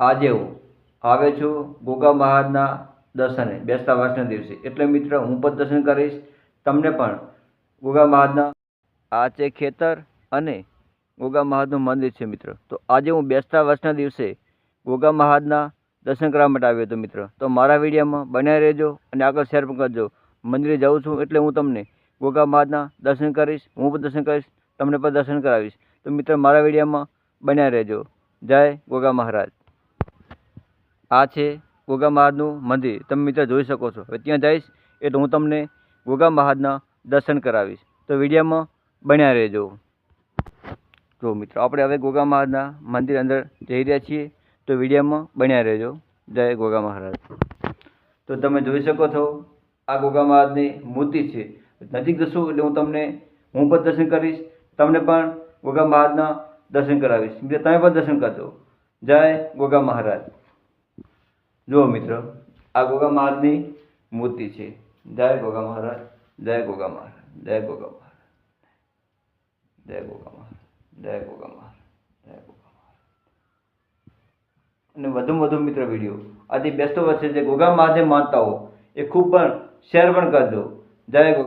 આજે હું આવે છું ગોગા મહારાજના દર્શને, બેસતા વર્ષના દિવસે. એટલે મિત્ર, હું પણ દર્શન કરીશ. તમને પણ ગોગા મહારાજના આ છે ખેતર અને ગોગા મહારાજનું મંદિર છે મિત્ર. તો આજે હું બેસતા વર્ષના દિવસે ગોગા મહારાજના દર્શન કરવા માટે આવ્યો હતો મિત્ર. તો મારા વિડીયોમાં બનાવી રહેજો અને આગળ શેર પણ કરજો. મંદિરે જાઉં છું એટલે હું તમને ગોગા મહારાજના દર્શન કરીશ. હું પણ દર્શન કરીશ, તમને પણ દર્શન કરાવીશ. તો મિત્ર, મારા વિડીયોમાં બનાવી રહેજો. જય ગોગા મહારાજ. આ છે ગોગા મહારાજનું મંદિર. તમે મિત્ર જોઈ શકો છો. હવે ત્યાં જઈશ એટલે હું તમને ગોગા મહારાજના દર્શન કરાવીશ. તો વિડીયોમાં બન્યા રહેજો. જો મિત્રો, આપણે હવે ગોગા મહારાજના મંદિર અંદર જઈ રહ્યા છીએ. તો વિડીયોમાં બન્યા રહેજો. જય ગોગા મહારાજ તો તમે જોઈ શકો છો, આ ગોગા મહારાજની મૂર્તિ છે. નજીક જશું એટલે હું તમને, હું પણ દર્શન કરીશ. તમને પણ ગોગા મહારાજના દર્શન કરાવીશ. તમે પણ દર્શન કરજો. જય ગોગા મહારાજ જુઓ મિત્રો, આ ગોગા મહારાજની મૂર્તિ છે. જય ગોગા મહારાજ, જય ગોગા મહારાજ, જય ગોગા મહારાજ, જય ગોગા મહારાજ, જય ગોગા મહારાજ, જય ગોગા મહારાજ. અને વધુમાં વધુ મિત્ર વીડિયો. આજે બેસતો વર્ષે જે ગોગા મહાદેવ માનતા હો, એ ખૂબ પણ શેર પણ કરજો. જય ગોગા